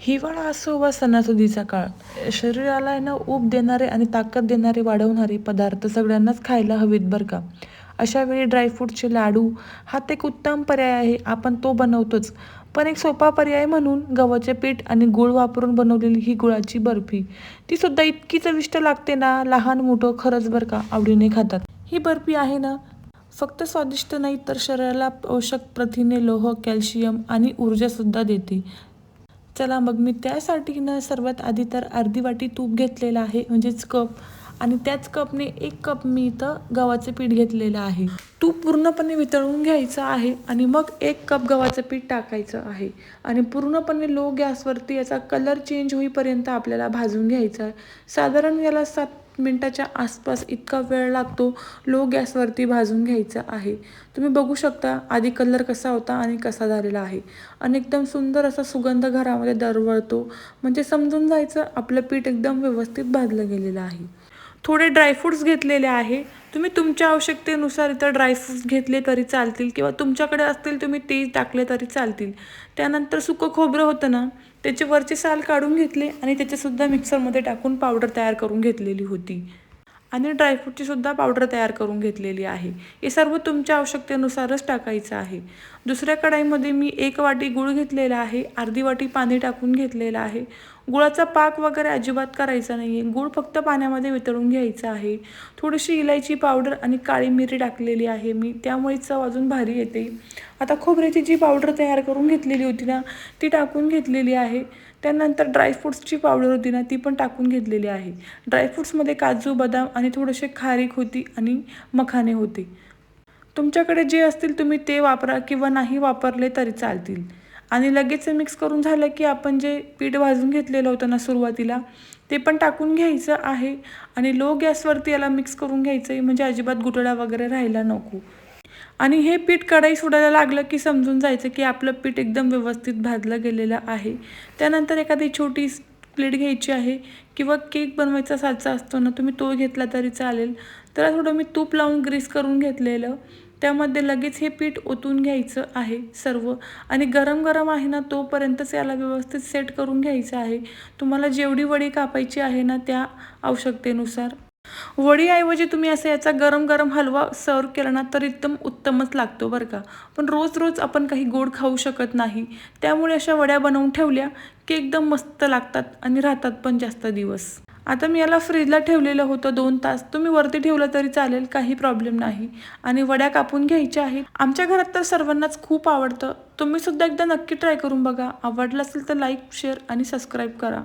हिवाळा असो वा सणासुदीचा काळ. शरीराला आहे ना ऊब देणारे आणि ताकद देणारे वाढवणारे पदार्थ सगळ्यांनाच खायला हवेत बरं का. अशा वेळी ड्रायफ्रूटचे लाडू हा एक उत्तम पर्याय आहे आपण तो बनवतोच. पण एक सोपा पर्याय म्हणून गव्हाचे पीठ आणि गुळ वापरून बनवलेली ही गुळाची बर्फी ती सुद्धा इतकी चविष्ट लागते ना लहान मोठं खरंच बरं का आवडीने खातात. ही बर्फी आहे ना फक्त स्वादिष्ट नाही तर शरीराला पोषक प्रथिने लोह कॅल्शियम आणि ऊर्जासुद्धा देते. चला मग मी त्यासाठी ना सर्वात आधी तर अर्धी वाटी तूप घेतलेलं आहे म्हणजेच कप. आणि त्याच कपने एक कप मी इथं गव्हाचं पीठ घेतलेलं आहे. तूप पूर्णपणे वितळून घ्यायचं आहे आणि मग एक कप गव्हाचं पीठ टाकायचं आहे. आणि पूर्णपणे लो गॅसवरती याचा कलर चेंज होईपर्यंत आपल्याला भाजून घ्यायचा आहे. साधारण याला सात मिनटाच्या आसपास इतका वेळ लागतो लो गॅसवरती भाजून घ्यायचा आहे. तुम्ही बघू शकता आधी कलर कसा होता आणि कसा झालेला आहे. आणि एकदम सुंदर असा सुगंध घरामध्ये दरवळतो. म्हणजे समजून जायचं आपलं पीठ एकदम व्यवस्थित भाजलं गेलेलं आहे. थोडे ड्रायफ्रूट्स घेतलेले आहे. तुम्ही तुमच्या आवश्यकतेनुसार इतर ड्रायफ्रूट्स घेतले तरी चालतील किंवा तुमच्याकडे असतील तुम्ही ते टाकले तरी चालतील. त्यानंतर सुकं खोबरं होतं ना त्याचे वरचे साल काढून घेतले आणि त्याचेसुद्धा मिक्सरमध्ये टाकून पावडर तयार करून घेतलेली होती. आणि ड्रायफ्रूटची सुद्धा पावडर तयार करून घेतलेली आहे. हे सर्व तुमच्या आवश्यकतेनुसारच टाकायचं आहे. दुसऱ्या कढाईमध्ये मी एक वाटी गूळ घेतलेला आहे अर्धी वाटी पाणी टाकून घेतलेलं आहे. गुळाचा पाक वगैरे अजिबात करायचा नाही आहे गूळ फक्त पाण्यामध्ये वितळून घ्यायचा आहे. थोडीशी इलायची पावडर आणि काळी मिरी टाकलेली आहे मी. त्यामुळे चव अजून भारी येते. आता खोबऱ्याची जी पावडर तयार करून घेतलेली होती ना ती टाकून घेतलेली आहे. त्यानंतर ड्रायफ्रूट्सची पावडर होती ना ती पण टाकून घेतलेली आहे. ड्रायफ्रूट्समध्ये काजू बदाम आणि थोडेसे खारीक होती आणि मखाने होते. तुमच्याकडे जे असतील तुम्ही ते वापरा किंवा नाही वापरले तरी चालतील. आणि लगेच मिक्स करून झालं की आपण जे पीठ भाजून घेतलेलं होतं ना सुरुवातीला ते पण टाकून घ्यायचं आहे. आणि लो गॅसवरती याला मिक्स करून घ्यायचं आहे म्हणजे अजिबात गुटळा वगैरे राहायला नको. आणि हे पीठ कढाई सोडायला लागलं की समजून जायचं की आपलं पीठ एकदम व्यवस्थित भाजलं गेलेलं आहे. त्यानंतर एखादी छोटी प्लेट घ्यायची आहे किंवा केक बनवायचा साचा असतो ना तुम्ही तो घेतला तरी चालेल. त्याला थोडं मी तूप लावून ग्रीस करून घेतलेलं. त्यामध्ये लगेच हे पीठ ओतून घ्यायचं आहे सर्व. आणि गरम गरम आहे ना तोपर्यंतच याला व्यवस्थित सेट करून घ्यायचं आहे. तुम्हाला जेवढी वडी कापायची आहे ना त्या आवश्यकतेनुसार. वडीऐवजी तुम्ही असं याचा गरम गरम हलवा सर्व केला ना तर एकदम उत्तमच लागतो बरं का. पण रोज रोज आपण काही गोड खाऊ शकत नाही. त्यामुळे अशा वड्या बनवून ठेवल्या की एकदम मस्त लागतात आणि राहतात पण जास्त दिवस. आता मी याला फ्रीजला ठेवलेलं होतं दोन तास. तुम्ही वरती ठेवलं तरी चालेल काही प्रॉब्लेम नाही. आणि वड्या कापून घ्यायच्या आहेत. आमच्या घरात तर सर्वांनाच खूप आवडतं. तुम्ही सुद्धा एकदा नक्की ट्राय करून बघा. आवडलं असेल तर लाईक शेअर आणि सबस्क्राईब करा.